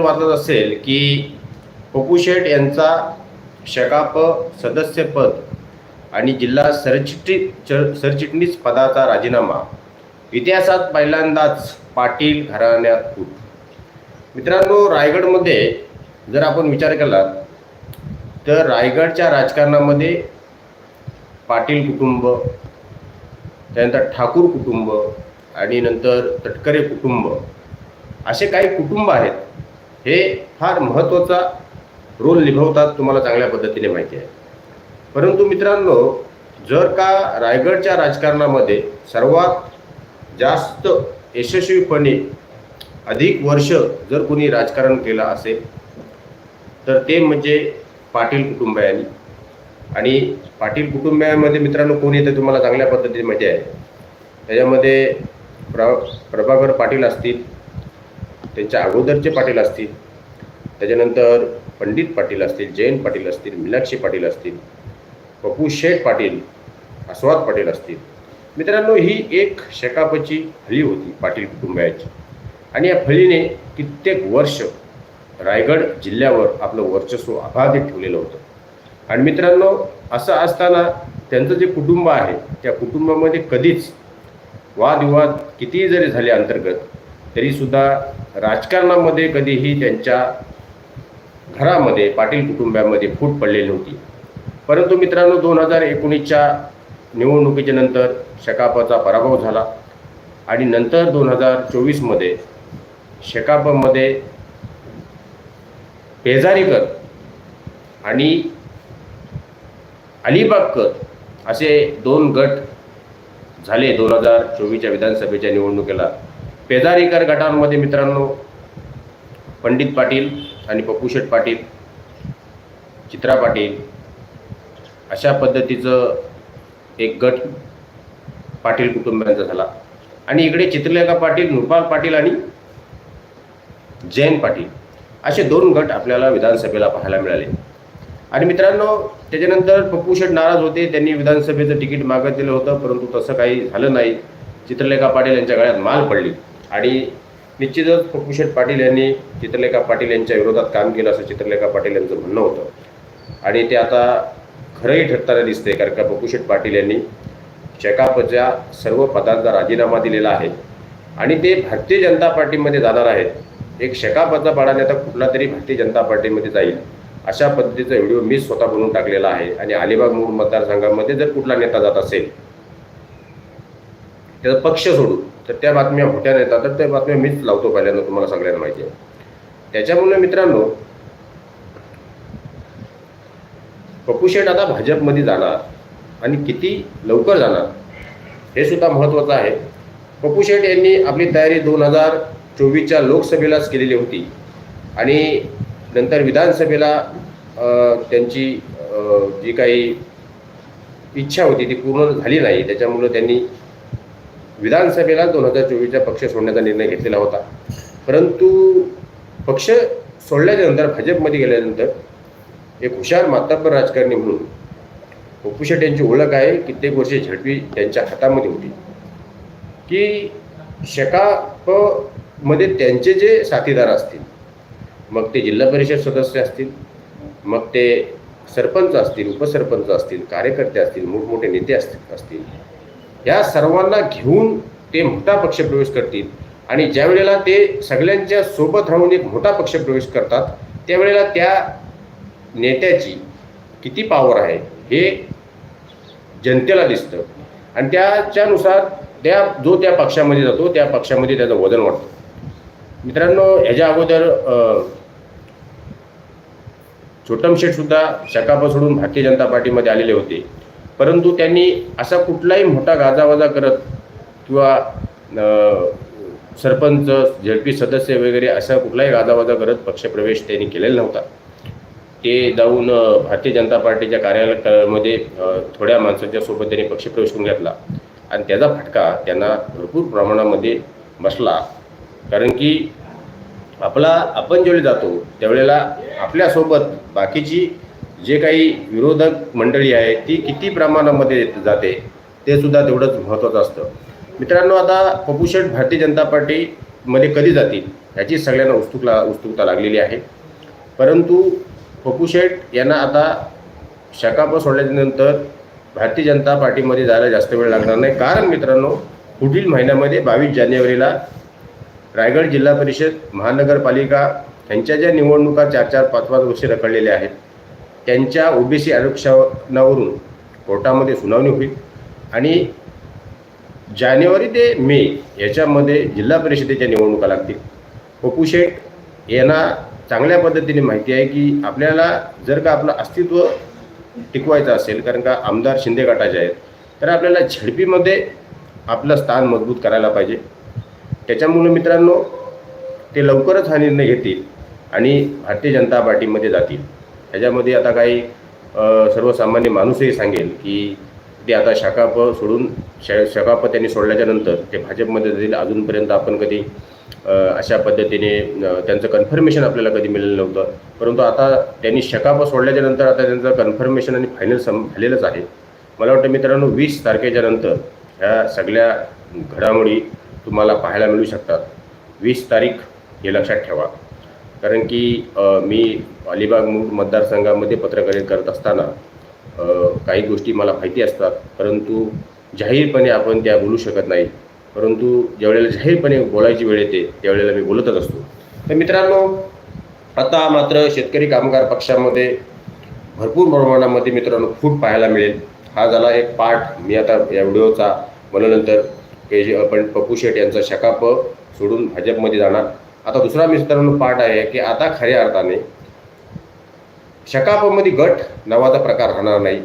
वाचत असेल की पप्पू शेठ यांचा शकाप सदस्यपद आणि जिल्हा सरचिटणी सरचिटणीस पदाचा राजीनामा. इतिहासात पहिल्यांदाच पाटील घराण्यात फूट. मित्रांनो रायगडमध्ये जर आपण विचार केला तर रायगडच्या राजकारणामध्ये पाटील कुटुंब त्यानंतर ठाकूर कुटुंब आणि नंतर तटकरे कुटुंब असे काही कुटुंब आहेत. हे फार महत्त्वाचा रोल निभवतात तुम्हाला चांगल्या पद्धतीने माहिती आहे. परंतु मित्रांनो जर का रायगडच्या राजकारणामध्ये सर्वात जास्त यशस्वीपणे अधिक वर्ष जर कोणी राजकारण केलं असेल तर ते म्हणजे पाटील कुटुंबियांनी. आणि पाटील कुटुंबियांमध्ये मित्रांनो कोण येतं तुम्हाला चांगल्या पद्धतीने माहिती आहे. त्याच्यामध्ये प्र प्रभाकर पाटील असतील त्यांच्या अगोदरचे पाटील असतील त्याच्यानंतर पंडित पाटील असतील जयंत पाटील असतील मीनाक्षी पाटील असतील पप्पू शेठ पाटील आस्वाद पाटील असतील. मित्रांनो ही एक शेकापची फळी होती पाटील कुटुंबाची आणि या फळीने कित्येक वर्ष रायगड जिल्ह्यावर आपलं वर्चस्व अबाधित ठेवलेलं होतं. आणि मित्रांनो असं असताना त्यांचं जे कुटुंब आहे त्या कुटुंबामध्ये कधीच वादविवाद कितीही जरी झाले अंतर्गत तरीसुद्धा राजकारणामध्ये कधीही त्यांच्या घरामध्ये पाटील कुटुंबामध्ये फूट पडलेली नव्हती. परंतु मित्रांनो दोन हजार एकोणीसच्या निवडणुकीच्या नंतर शकापाचा पराभव झाला आणि नंतर दोन हजार चोवीसमध्ये शेकापमध्ये पेजारीकर आणि अलिबागकर असे दोन गट झाले दोन हजार चोवीसच्या विधानसभेच्या निवडणुकीला. पेदारीकर गटांमध्ये मित्रांनो पंडित पाटील आणि पप्पूशेठ पाटील चित्रा पाटील अशा पद्धतीचं एक गट पाटील कुटुंबियांचा झाला. आणि इकडे चित्रलेखा पाटील नृपाल पाटील आणि जैन पाटील असे दोन गट आपल्याला विधानसभेला पाहायला मिळाले. आणि मित्रांनो त्याच्यानंतर पप्पूशेठ नाराज होते त्यांनी विधानसभेचं तिकीट मागितलेलं होतं परंतु तसं काही झालं नाही. चित्रलेखा पाटील यांच्या गळ्यात माल पडली. आणि निश्चितच पप्पू पाटील यांनी चित्रलेखा पाटील यांच्या विरोधात काम केलं असं चित्रलेखा पाटील यांचं म्हणणं होतं. आणि ते आता खरंही ठरताना दिसते कारण का पप्पू पाटील यांनी शेकापच्या सर्व पदांचा राजीनामा दिलेला आहे. आणि ते भारतीय जनता पार्टीमध्ये जाणार आहेत. एक शेकापचा पाडाने नेता कुठला तरी भारतीय जनता पार्टीमध्ये जाईल. अशा पद्धतीचा व्हिडिओ मी स्वतः बनवून टाकलेला आहे. आणि अलिबाग मूळ मतदारसंघामध्ये जर कुठला नेता जात असेल त्याचा पक्ष सोडून तर त्या बातम्या मोठ्या नेतात. तर त्या बातम्या मीच लावतो पहिल्यांदा तुम्हाला सगळ्यांना माहिती आहे. त्याच्यामुळे मित्रांनो पप्पू शेठ आता भाजपमध्ये जाणार आणि किती लवकर जाणार हे सुद्धा महत्त्वाचं आहे. पप्पू शेठ यांनी आपली तयारी दोन हजार चोवीसच्या लोकसभेलाच केलेली होती. आणि नंतर विधानसभेला त्यांची जी काही इच्छा होती ती पूर्ण झाली नाही. त्याच्यामुळं त्यांनी विधानसभेला दोन हजार चोवीसचा पक्ष सोडण्याचा निर्णय घेतलेला होता. परंतु पक्ष सोडल्याच्या नंतर भाजपमध्ये गेल्यानंतर एक हुशार मातापर राजकारणी म्हणून पप्पू यांची ओळख आहे कित्येक वर्षे झडपी त्यांच्या हातामध्ये होती. की शकापमध्ये त्यांचे जे साथीदार असतील मग ते जिल्हा परिषद सदस्य असतील मग ते सरपंच असतील उपसरपंच असतील कार्यकर्ते असतील मोठमोठे नेते असतील असतील या सर्वांना घेऊन ते मोठा पक्षप्रवेश करतील. आणि ज्या वेळेला ते सगळ्यांच्या सोबत राहून एक मोठा पक्षप्रवेश करतात त्यावेळेला त्या नेत्याची किती पावर आहे हे जनतेला दिसतं. आणि त्याच्यानुसार त्या जो त्या पक्षामध्ये जातो त्या पक्षामध्ये त्याचं वजन वाढतं. मित्रांनो ह्याच्या अगोदर छोटमशेठसुद्धा छोटम शकाप सोडून भारतीय जनता पार्टीमध्ये आलेले होते. परंतु त्यांनी असा कुठलाही मोठा गाजावाजा करत किंवा सरपंच झेडपी सदस्य वगैरे असा कुठलाही गाजावाजा करत पक्षप्रवेश त्यांनी केलेला नव्हता. ते जाऊन भारतीय जनता पार्टीच्या कार्यालयामध्ये थोड्या माणसांच्या सोबत त्यांनी पक्षप्रवेश करून घेतला. आणि त्याचा फटका त्यांना भरपूर प्रमाणामध्ये बसला. कारण की आपला आपण ज्यावेळी जातो त्यावेळेला आपल्यासोबत बाकीची जे काही विरोधक मंडळी आहे ती किती प्रमाणामध्ये जाते ते सुद्धा तेवढंच महत्त्वाचं असतं. मित्रांनो आता पपुशेट भारतीय जनता पार्टीमध्ये कधी जातील याची सगळ्यांना उत्सुकला उत्सुकता लागलेली आहे. परंतु पपुशेट यांना आता शकाप सोडल्यानंतर भारतीय जनता पार्टीमध्ये जायला जास्त वेळ लागणार नाही. कारण मित्रांनो पुढील महिन्यामध्ये बावीस जानेवारीला रायगड जिल्हा परिषद महानगरपालिका यांच्या ज्या निवडणुका चार चार पाच पाच वर्षे रखडलेल्या आहेत त्यांच्या ओबीसी आरक्षणावरून कोर्टामध्ये सुनावणी होईल. आणि जानेवारी ते मे याच्यामध्ये जिल्हा परिषदेच्या निवडणुका लागतील. पप्पू शेठ यांना चांगल्या पद्धतीने माहिती आहे की आपल्याला जर का आपलं अस्तित्व टिकवायचं असेल कारण का आमदार शिंदे गटाचे आहेत तर आपल्याला झडपीमध्ये आपलं स्थान मजबूत करायला पाहिजे. त्याच्यामुळे मित्रांनो ते लवकरच हा निर्णय घेतील आणि भारतीय जनता पार्टीमध्ये जातील. ह्याच्यामध्ये आता काही सर्वसामान्य माणूसही सांगेल की ते आता शाखाप सोडून श शकाप त्यांनी सोडल्याच्या नंतर ते भाजपमध्ये जातील. अजूनपर्यंत आपण कधी अशा पद्धतीने त्यांचं कन्फर्मेशन आपल्याला कधी मिळालं नव्हतं. परंतु आता त्यांनी शकाप सोडल्याच्या नंतर आता त्यांचं कन्फर्मेशन आणि फायनल सम झालेलंच आहे. मला वाटतं मित्रांनो वीस तारखेच्या नंतर ह्या सगळ्या घडामोडी तुम्हाला पाहायला मिळू शकतात. वीस तारीख हे लक्षात ठेवा. कारण की मी अलिबाग मूळ मतदारसंघामध्ये पत्रकारिता करत असताना काही गोष्टी मला माहिती असतात परंतु जाहीरपणे आपण त्या बोलू शकत नाही. परंतु ज्यावेळेला जाहीरपणे बोलायची वेळ येते त्यावेळेला मी बोलतच असतो. तर मित्रांनो आता मात्र शेतकरी कामगार पक्षामध्ये भरपूर प्रमाणामध्ये मित्रांनो फूट पाहायला मिळेल. हा झाला एक पाठ. मी आता या व्हिडिओचा म्हणल्यानंतर के जे आपण पप्पू शेठ यांचा शकाप सोडून भाजपमध्ये जाणार. आता दुसरा मित्रांनो पाठ आहे की आता खऱ्या अर्थाने शकापमध्ये गट नावाचा प्रकार राहणार नाही.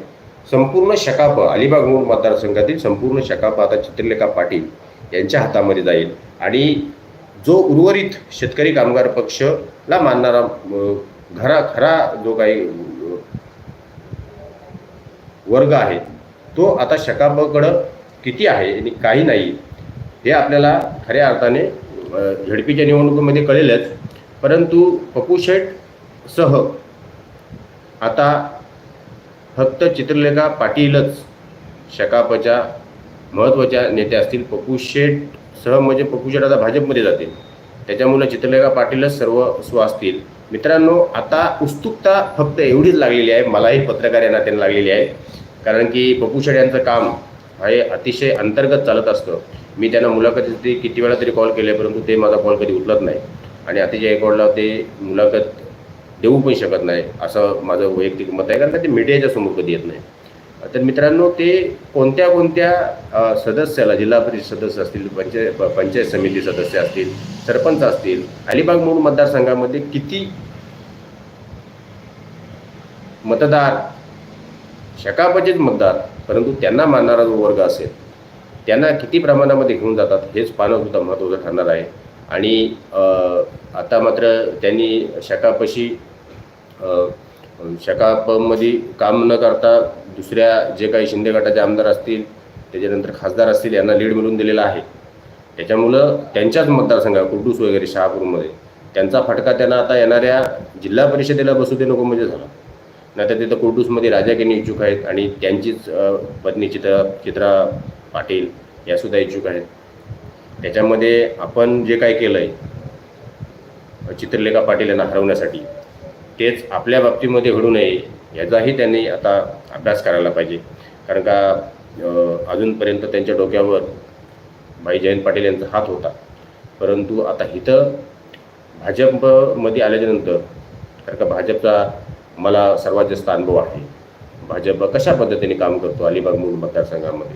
संपूर्ण शकाप अलिबाग मूळ मतदारसंघातील संपूर्ण शकाप आता चित्रलेखा पाटील यांच्या हातामध्ये जाईल. आणि जो उर्वरित शेतकरी कामगार पक्षला मानणारा घरा खरा जो काही वर्ग आहे तो आता शकापकडं किती आहे आणि काही नाही हे आपल्याला खऱ्या अर्थाने झडपीच्या निवडणुकीमध्ये कळेलच. परंतु पप्पू शेठ सह आता फक्त चित्रलेखा पाटीलच शकापच्या महत्त्वाच्या नेत्या असतील. पप्पू शेठ सह म्हणजे पप्पू शेठ आता भाजपमध्ये जातील. त्याच्यामुळे चित्रलेखा पाटीलच सर्व स्व असतील. मित्रांनो आता उत्सुकता फक्त एवढीच लागलेली आहे. मलाही पत्रकार या नात्याने लागलेली आहे. कारण की पप्पू शेठ यांचं काम हे अतिशय अंतर्गत चालत असतं. मी त्यांना मुलाखतीसाठी किती वेळा तरी कॉल केले परंतु ते माझा कॉल कधी उचलत नाही. आणि अतिशय एकवडला ते मुलाखत देऊ पण शकत नाही असं माझं वैयक्तिक मत आहे कारण का ते मीडियाच्या समोर कधी येत नाही. तर मित्रांनो ते कोणत्या कोणत्या सदस्याला जिल्हा परिषद सदस्य असतील पंचायत प- पंचायत समिती सदस्य असतील सरपंच असतील अलिबाग मूळ मतदारसंघामध्ये किती मतदार शकापचेच मतदार परंतु त्यांना मानणारा जो वर्ग असेल त्यांना किती प्रमाणामध्ये घेऊन जातात हेच पाहणं सुद्धा महत्त्वाचं ठरणार आहे. आणि आता मात्र त्यांनी शकापशी शकापमध्ये काम न करता दुसऱ्या जे काही शिंदे गटाचे आमदार असतील त्याच्यानंतर खासदार असतील यांना लीड मिळून दिलेला आहे. त्याच्यामुळं त्यांच्याच मतदारसंघात कुर्डूस वगैरे शहापूरमध्ये त्यांचा फटका त्यांना आता येणाऱ्या जिल्हा परिषदेला बसू दे नको म्हणजे झाला. नाहीतर तिथं कुर्डूसमध्ये राजा केनी इच्छुक आहेत आणि त्यांचीच पत्नी चित्रा चित्रा पाटील यासुद्धा इच्छुक आहेत. त्याच्यामध्ये आपण जे काय केलं आहे चित्रलेखा पाटील यांना हरवण्यासाठी तेच आपल्या बाबतीमध्ये घडू नये याचाही त्यांनी आता अभ्यास करायला पाहिजे. कारण का अजूनपर्यंत त्यांच्या डोक्यावर भाई जयंत पाटील यांचा हात होता. परंतु आता इथं भाजपमध्ये आल्याच्यानंतर कारण का भाजपचा मला सर्वात जास्त अनुभव आहे. भाजप कशा पद्धतीने काम करतो अलिबाग मूळ मतदारसंघामध्ये?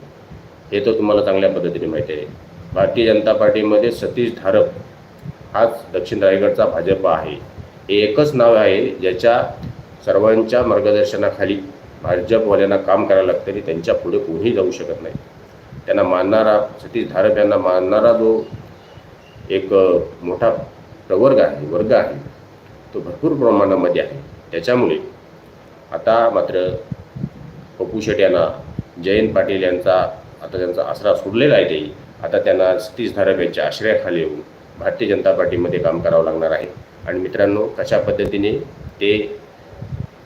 हे तर तुम्हाला चांगल्या पद्धतीने माहिती आहे. भारतीय जनता पार्टीमध्ये सतीश धारप हाच दक्षिण रायगडचा भाजप आहे. हे एकच नाव आहे ज्याच्या सर्वांच्या मार्गदर्शनाखाली भाजपवाल्यांना काम करायला लागतं आणि त्यांच्या पुढे कोणीही जाऊ शकत नाही. त्यांना मानणारा सतीश धारप यांना मानणारा जो एक मोठा प्रवर्ग आहे वर्ग आहे तो भरपूर प्रमाणामध्ये आहे. त्याच्यामुळे आता मात्र पप्पू शेट यांना जयंत पाटील यांचा आता त्यांचा आसरा सोडलेला आहे ते. आता त्यांना सतीश धारप यांच्या आश्रयाखाली येऊन भारतीय जनता पार्टीमध्ये काम करावं लागणार आहे. आणि मित्रांनो कशा पद्धतीने ते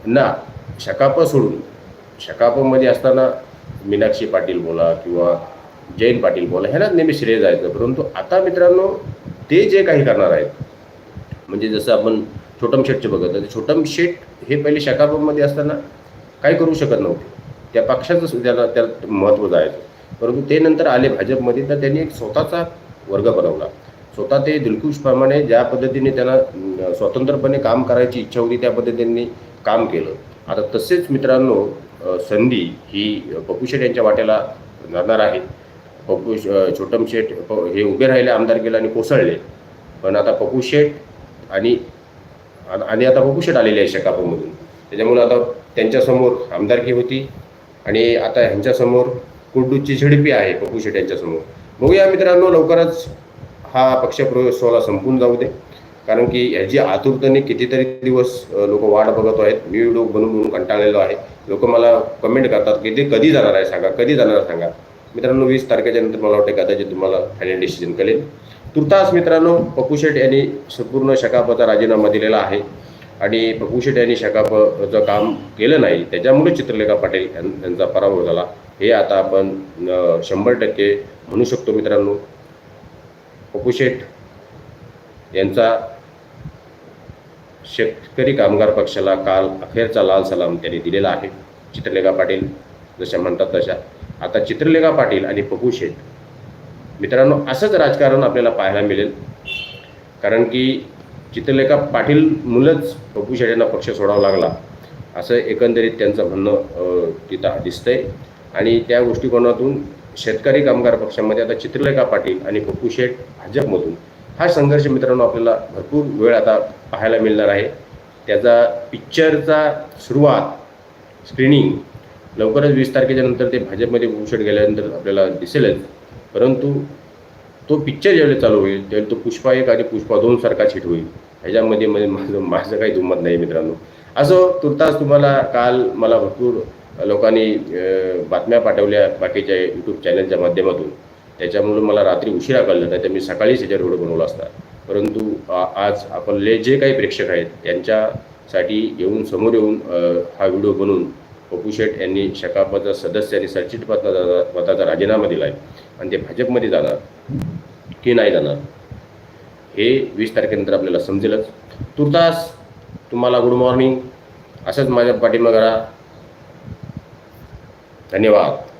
ना शकाप सोडून शकापमध्ये असताना मीनाक्षी पाटील बोला किंवा जैन पाटील बोला ह्यांनाच नेहमी श्रेय जायचं. परंतु आता मित्रांनो ते जे काही करणार आहेत म्हणजे जसं आपण छोटम शेटचे बघत तर छोटम शेट हे पहिले शकापमध्ये असताना काही करू शकत नव्हते. त्या पक्षाचं त्याला त्याला महत्त्व जायचं. परंतु ते नंतर आले भाजपमध्ये तर त्यांनी एक स्वतःचा वर्ग बनवला. स्वतः ते दिलखुशप्रमाणे ज्या पद्धतीने त्यांना स्वतंत्रपणे काम करायची इच्छा होती त्या पद्धतीने काम केलं. आता तसेच मित्रांनो संधी ही पप्पू शेट यांच्या वाट्याला जाणार आहे. पप्पू छोटम शेठ प- हे उभे राहिले आमदारकीला आणि कोसळले. पण आता पप्पू शेठ आणि आणि आता पप्पू शेठ आलेले आहे शेकापमधून त्याच्यामुळे आता त्यांच्यासमोर आमदारकी होती आणि आता ह्यांच्यासमोर कुर्डूची झडपी आहे पप्पू शेठ यांच्यासमोर. बघूया मित्रांनो लवकरच हा पक्षप्रवेश सोहळा संपून जाऊ दे. कारण की याची आतुरतेने कितीतरी दिवस लोक वाट बघत आहेत. मी व्हिडिओ बनवून बनवून कंटाळलेलो आहे. लोक मला कमेंट करतात की ते कधी जाणार आहे सांगा कधी जाणार आहे सांगा. मित्रांनो वीस तारखेच्या नंतर मला वाटतं कदाचित तुम्हाला फायनल डिसिजन कळेल. तुर्तास मित्रांनो पप्पू शेठ यांनी संपूर्ण शकापचा राजीनामा दिलेला आहे. आणि पप्पू शेठ यांनी शकापचं काम केलं नाही. त्याच्यामुळे चित्रलेखा पाटील यां- यांचा पराभव झाला. हे आता आपण शंभर टक्के म्हणू शकतो मित्रांनो. पप्पू यांचा शेतकरी कामगार पक्षाला काल अखेरचा लाल सलाम त्यांनी दिलेला आहे. चित्रलेखा पाटील जशा म्हणतात तशा. आता चित्रलेखा पाटील आणि पपू शेठ मित्रांनो असंच राजकारण आपल्याला पाहायला मिळेल. कारण की चित्रलेखा पाटील मुलंच पप्पू शेठ पक्ष सोडावा लागला. असं एकंदरीत त्यांचं म्हणणं तिथं दिसतंय. आणि त्या गोष्टीकोनातून शेतकरी कामगार पक्षामध्ये आता चित्रलेखा पाटील आणि पप्पू शेठ भाजपमधून हा संघर्ष मित्रांनो आपल्याला भरपूर वेळ आता पाहायला मिळणार आहे. त्याचा पिक्चरचा सुरुवात स्क्रीनिंग लवकरच वीस तारखेच्या नंतर ते भाजपमध्ये पप्पू गेल्यानंतर आपल्याला दिसेलच. परंतु तो पिक्चर ज्यावेळेला चालू होईल त्यावेळी तो पुष्पा एक आणि पुष्पा दोन सारखा हिट होईल. ह्याच्यामध्ये म्हणजे माझं माझं काही दुमत नाही मित्रांनो. असो तुर्तास तुम्हाला काल मला भरपूर लोकांनी बातम्या पाठवल्या बाकीच्या यूट्यूब चॅनलच्या माध्यमातून. त्याच्यामुळे मला रात्री उशिरा कळलं नाही तर मी सकाळीच याच्यावर व्हिडिओ बनवला असता. परंतु आज आपले जे काही प्रेक्षक आहेत त्यांच्यासाठी येऊन समोर येऊन हा व्हिडिओ बनवून पप्पू शेठ यांनी शकापचा सदस्य आणि सरचिट पदाचा पदाचा राजीनामा दिला आहे आणि ते भाजपमध्ये जाणार की नाही जाणार? हे वीस तारखेनंतर आपल्याला समजेलच. तुर्तास तुम्हाला गुड मॉर्निंग. असंच माझ्या पाठिंबा करा धन्यवाद.